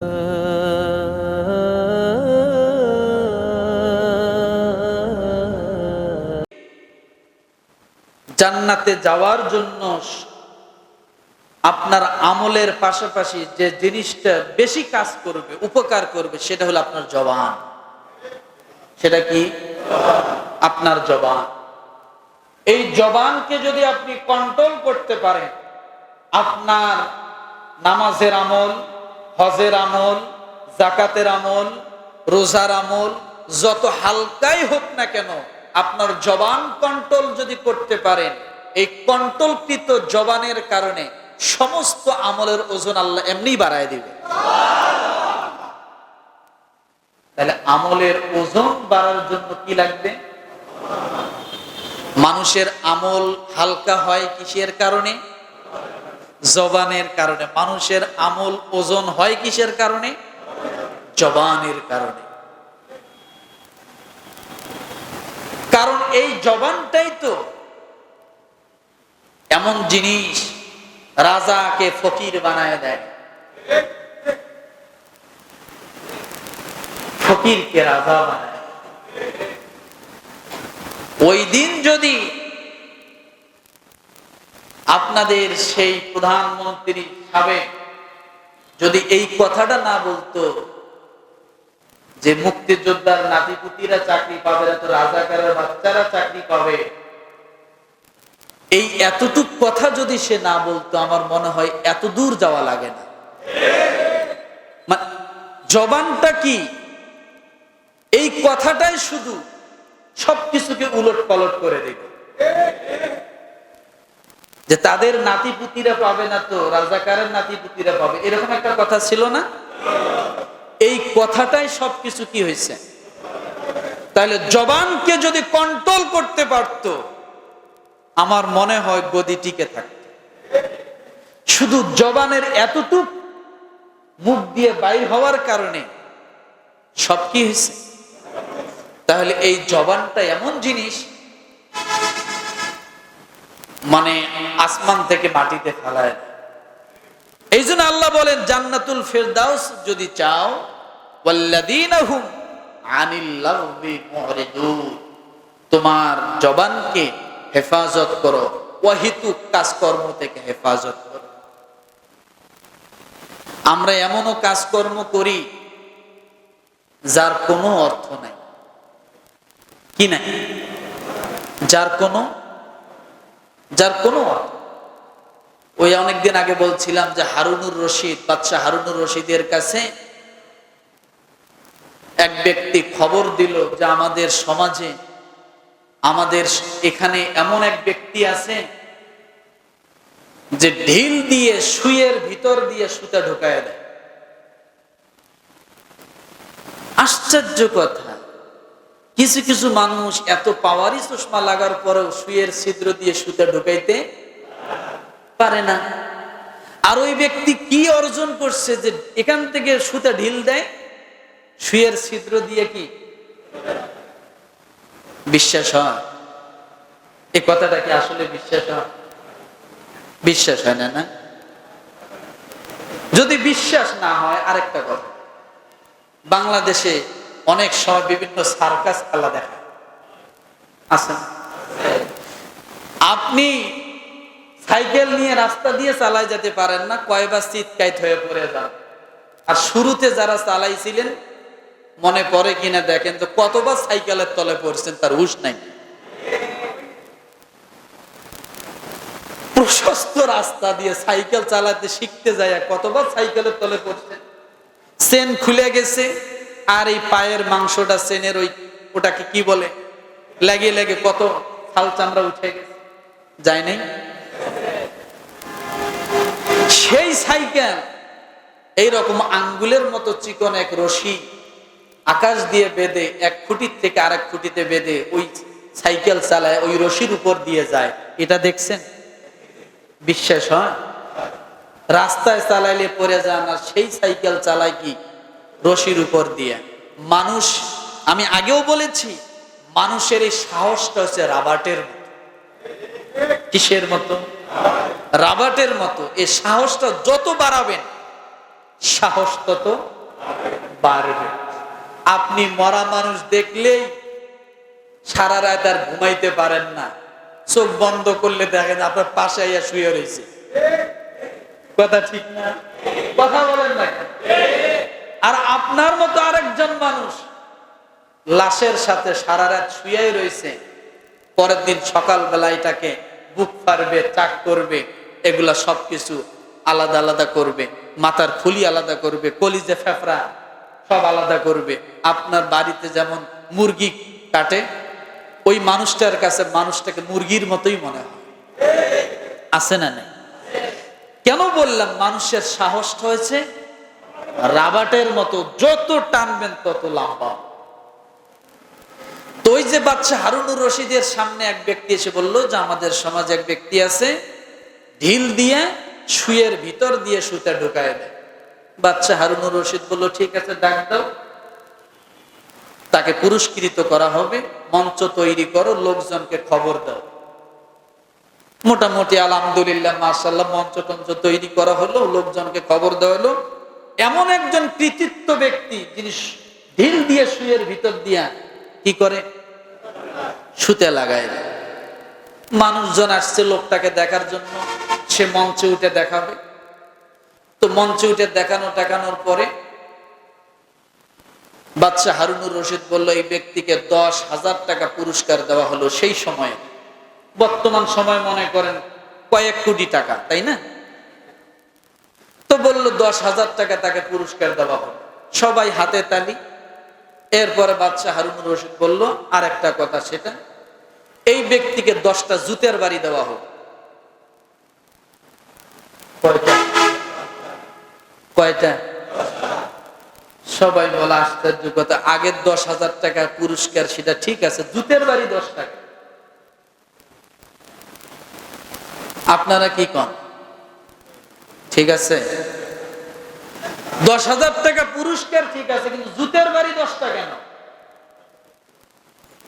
জান্নাতে যাওয়ার জন্য আপনার আমলের পাশাপাশি যে জিনিসটা বেশি কাজ করবে, উপকার করবে, সেটা হলো আপনার জবান। সেটা কি? আপনার জবান। এই জবানকে যদি আপনি কন্ট্রোল করতে পারেন, আপনার নামাজের আমল হজের আমল, জাকাতের আমল, রোজার আমল, যত হালকাই হোক না কেন, আপনার জবান কন্ট্রোল যদি করতে পারেন, এই কন্ট্রোলকৃত জবানের কারণে সমস্ত আমলের ওজন আল্লাহ এমনি বাড়ায় দিবে। তাহলে আমলের ওজন বাড়ার জন্য কি লাগবে? মানুষের আমল হালকা হয় কিসের কারণে? জবানের কারণে। মানুষের আমল ওজন হয় কিসের কারণে? জবানের কারণে। কারণ এই জবানটাই তো এমন জিনিস রাজাকে ফকির বানায় দেয়। ফকিরকে রাজা বানায়। ওই দিন যদি আপনাদের সেই প্রধানমন্ত্রী সাবেক যদি এই কথাটা না বলতো যে মুক্তিযোদ্ধার নাতিপুতিরা চাকরি পাবে না, তো রাজাকারের বাচ্চারা চাকরি পাবে। এই এতটুক কথা যদি সে না বলতো, আমার মনে হয় এত দূর যাওয়া লাগে না। জবানটা কি? এই কথাটাই শুধু সবকিছুকে উলট পালট করে দেবে। যে তাদের নাতিপুতিরা পাবে না তো, রাজাকারের নাতিপুতিরা পাবে। এরকম একটা কথা ছিল না? এই কথাটাই সবকিছু কি হয়েছে? তাহলে জবানকে যদি কন্ট্রোল করতে পারত, আমার মনে হয় গদি টিকে থাকত। শুধু জবানের এতটুক মুখ দিয়ে বাইর হওয়ার কারণে সব কি হয়েছে? তাহলে এই জবানটা এমন জিনিস মানে আসমান থেকে মাটিতে ফেলায় এই জন্য আল্লাহ বলেন, জান্নাতুল ফেরদাউস যদি চাও তোমার জবানকে হেফাজত করো ওয়াহিতুক কাজকর্ম থেকে হেফাজত করো। আমরা এমনও কাজকর্ম করি যার কোনো অর্থ নাই। কি নাই? যার কোনো যার কোনো ওই অনেকদিন আগে বলছিলাম যে হারুনুর রশিদ, বাদশাহ হারুনুর রশিদের কাছে এক ব্যক্তি খবর দিল যে আমাদের সমাজে, আমাদের এখানে এমন এক ব্যক্তি আছে যে ঢিল দিয়ে সুইয়ের ভিতর দিয়ে সুতা ঢুকায় দেয়। আশ্চর্য কথা। কিছু কিছু মানুষ এত পাওয়ারি চশমা লাগার পরেও সুইয়ের ছিদ্র দিয়ে সুতা ঢুকাইতে পারে না। আর ওই ব্যক্তি কি অর্জন করছে যে এখান থেকে সুতা ঢিল দেয়? সুয়ের ছিদ্র দিয়ে কি? বিশ্বাস হয়? এই কথাটা কি আসলে বিশ্বাস হয়? বিশ্বাস হয় না না? যদি বিশ্বাস না হয়, আরেকটা কথা। বাংলাদেশে অনেক সময় বিভিন্ন সার্কাস খেলা দেখা আছে না? আপনি সাইকেল নিয়ে রাস্তা দিয়ে চালায় যেতে পারেন না, কয়বার চিৎকাইত হয়ে পড়ে যান আর শুরুতে যারা চালাইছিলেন, মনে পড়ে কিনা দেখেন তো কতবার সাইকেলের তলে পড়ছেন, তার হুশ নাই। প্রশস্ত রাস্তা দিয়ে সাইকেল চালাতে শিখতে যায় কতবার সাইকেলের তলে পড়ছেন। চেন খুলে গেছে আর এই পায়ের মাংসটা চেনের ওই ওটাকে কি বলে? লেগে লেগে কত ফাল চামড়া উঠে গেছে। যায় নাই? সেই সাইকেল, এইরকম আঙ্গুলের মতো চিকন এক রশি, আকাশ দিয়ে বেঁধে, এক খুঁটির থেকে আরেক খুঁটিতে বেঁধে ওই সাইকেল চালায়, ওই রশির উপর দিয়ে যায়। এটা দেখছেন? বিশ্বাস হয়? রাস্তায় চালাইলে পরে যান, আর সেই সাইকেল চালায় কি? রশির উপর দিয়ে। মানুষ, আমি আগেও বলেছি, মানুষের এই সাহসটা হচ্ছে রাবাটের মতো। কিসের মতো? রাবাটের মতো। এই সাহসটা যত বাড়াবেন, সাহস তত বাড়বে। আপনি মরা মানুষ দেখলেই সারা রাত আর ঘুমাইতে পারেন না। চোখ বন্ধ করলে দেখেন আপনার পাশে আইয়া শুয়ে রয়েছে কথা ঠিক না? কথা বলেন না? আর আপনার মতো আরেকজন মানুষ লাশের সাথে সারা রাত শুয়েই রয়েছে, পরের দিন সকালবেলা এটাকে বুক ফারবে চাক করবে, এগুলা সবকিছু আলাদা আলাদা করবে, মাথার খুলি আলাদা করবে, কলিজে ফেফড়া সব আলাদা করবে। আপনার বাড়িতে যেমন মুরগি কাটে, ওই মানুষটার কাছে মানুষটাকে মুরগির মতোই মনে হয়। আছে না নেই? কেন বললাম, মানুষের সাহসটা হয়েছে? রাবাটের মতো যত টানবেন তত লম্বা। তো ওই যে বাচ্চা হারুনুর রশিদের সামনে এক ব্যক্তি এসে বলল যে, আমাদের সমাজে এক ব্যক্তি আছে, ঢিল দিয়ে শুয়ের ভিতর দিয়ে সুতা ঢুকায় দেয়। বাচ্চা হারুনুর রশিদ বলল, ঠিক আছে, ডাক দাও। তাকে পুরস্কৃত করা হবে, মঞ্চ তৈরি করো, লোকজনকে খবর দাও। মোটামুটি আলহামদুলিল্লাহ মার্শাল্লাহ মঞ্চ টঞ্চ তৈরি করা হলো, লোকজনকে খবর দেওয়া হলো। এমন একজন কৃতিত্ব ব্যক্তি যিনি ঢিল দিয়ে শুয়ের ভিতর দিয়া কি করে? সুতে লাগায় মানুষজন আসছে লোকটাকে দেখার জন্য, সে মঞ্চে উঠে দেখাবে। তো মঞ্চে উঠে দেখানো টাকানোর পরে বাচ্চা হারুনুর রশিদ বলল, এই ব্যক্তিকে দশ হাজার টাকা পুরস্কার দেওয়া হলো সেই সময়ে। বর্তমান সময় মনে করেন কয়েক কোটি টাকা, তাই না? বলল, দশ হাজার টাকা তাকে পুরস্কার দেওয়া হলো সবাই হাতে তালি। এরপরে বাচ্চা হারুনুর রশিদ বলল আর একটা কথা সেটা, এই ব্যক্তিকে দশটা জুতের বাড়ি দেওয়া হোক। কয়টা? সবাই বলা, আশ্চর্য কথা আগের দশ হাজার টাকা পুরস্কার, সেটা ঠিক আছে, জুতের বাড়ি দশ টাকা। আপনারা কি কন? ঠিক আছে? দশ হাজার টাকা পুরস্কার ঠিক আছে, কিন্তু জুতের বাড়ি দশটা কেন?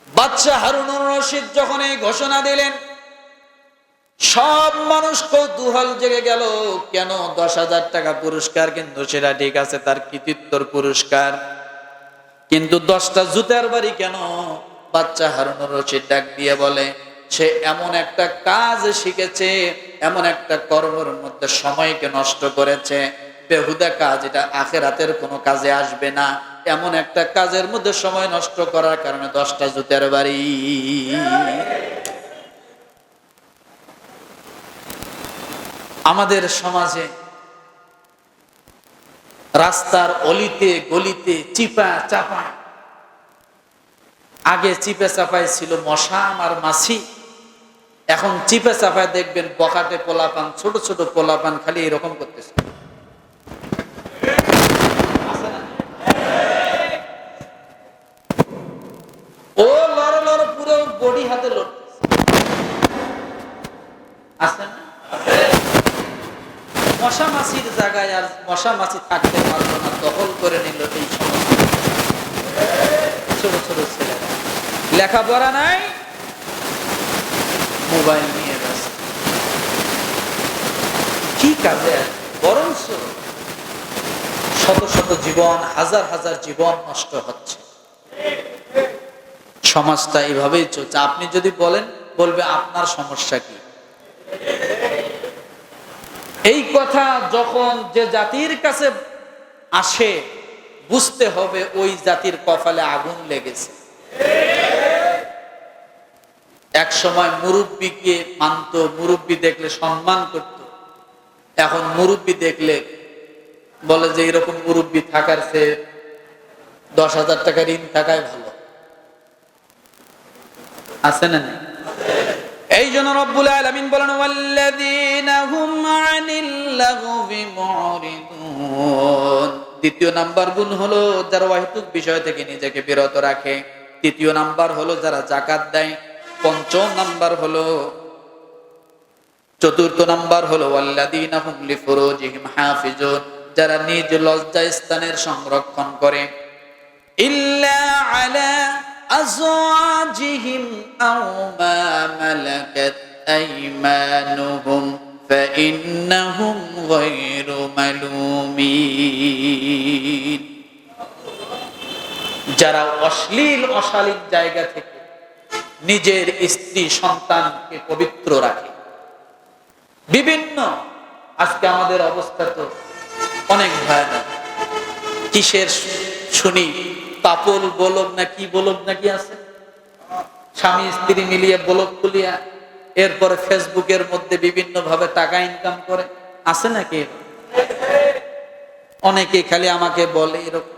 বাচ্চা হারুনুর রশিদ যখন এই ঘোষণা দিলেন, সব মানুষ কৌতূহল জেগে গেল, কেন দশ হাজার টাকা পুরস্কার? কিন্তু সেটা ঠিক আছে, তার কৃতিত্বর পুরস্কার। কিন্তু দশটা জুতার বাড়ি কেন? বাচ্চা হারুনুর রশিদ ডাক দিয়ে বলে, সে এমন একটা কাজ শিখেছে, এমন একটা কর্মের মধ্যে সময়কে নষ্ট করেছে। বেহুদা কাজ, এটা আখেরাতের কোনো কাজে আসবে না। এমন একটা কাজের মধ্যে সময় নষ্ট করার কারণে দশটা জুতের বাড়ি। আমাদের সমাজে রাস্তার অলিতে, গলিতে চিপা চাপা। আগে চিপে চাপায় ছিল মশা আর মাছি। এখন চিপে চাপায় দেখবেন বকাটে পোলাপান, ছোট ছোট পোলাপান খালি এরকম করতেছে ও লড় লড় পুরো বডি হাতে লড়তেছে আছে না মশা মাছির জায়গায় আর মশা মাছি থাকতে পারল না, দখল করে নিল এই ছোট ছোট ছেলেরা লেখাপড়া নাই, মোবাইল নিয়ে ব্যস্ত। কি কাজে? বরঞ্চ শত শত জীবন, হাজার হাজার জীবন নষ্ট হচ্ছে। সমাজটা এইভাবেই চলছে। আপনি যদি বলেন, বলবে, আপনার সমস্যা কি? এই কথা যখন যে জাতির কাছে আসে, বুঝতে হবে ওই জাতির কপালে আগুন লেগেছে। এক সময় মুরব্বীকে মানত, মুরব্বী দেখলে সম্মান করত। এখন মুরব্বী দেখলে বলে যে এরকম মুরব্বী থাকার সে দশ হাজার টাকা ঋণ থাকায় ভালো। আছে না এই জন্য রব্বুল আলামিন বলেন দ্বিতীয় নাম্বার গুণ হলো যারা অহেতুক বিষয় থেকে নিজেকে বিরত রাখে। তৃতীয় নাম্বার হলো যারা জাকাত দেয়। পঞ্চম নাম্বার হলো, চতুর্থ নাম্বার হলো যারা নিজ লজ্জা স্থানের সংরক্ষণ করে। ইল্লা আলা أزواجهم أو ما ملكت أيمانهم فإنهم غير ملومين যারা অশ্লীল অশালীন জায়গা থেকে নিজের স্ত্রী সন্তানকে পবিত্র রাখে বিভিন্ন আজকে আমাদের অবস্থা তো অনেক ভয়ানক কিসের শুনি পাপল বলক না কি বলক নাকি আছে? স্বামী, স্ত্রী মিলিয়ে বলক খুলিয়া এরপরে ফেসবুকের মধ্যে বিভিন্ন ভাবে টাকা ইনকাম করে। আছে নাকি অনেকে খালি আমাকে বলে এরকম।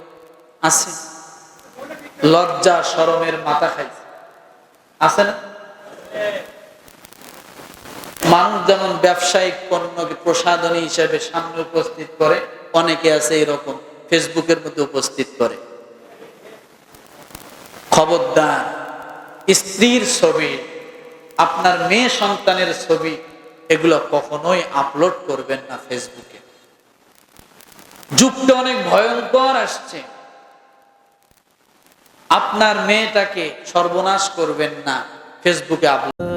আছে। লজ্জা, শরমের মাথা খাইছে। আছে না? মানুষ যেমন ব্যবসায়িক পণ্যকে প্রসাধনী হিসেবে সামনে উপস্থিত করে, অনেকে আছে এরকম, ফেসবুকের মধ্যে উপস্থিত করে। খবরদার স্ত্রীর ছবি, আপনার মেয়ে সন্তানের ছবি, এগুলো কখনোই আপলোড করবেন না ফেসবুকে যুগটা অনেক ভয়ঙ্কর আসছে। আপনার মেয়েটাকে সর্বনাশ করবেন না ফেসবুকে আপলোড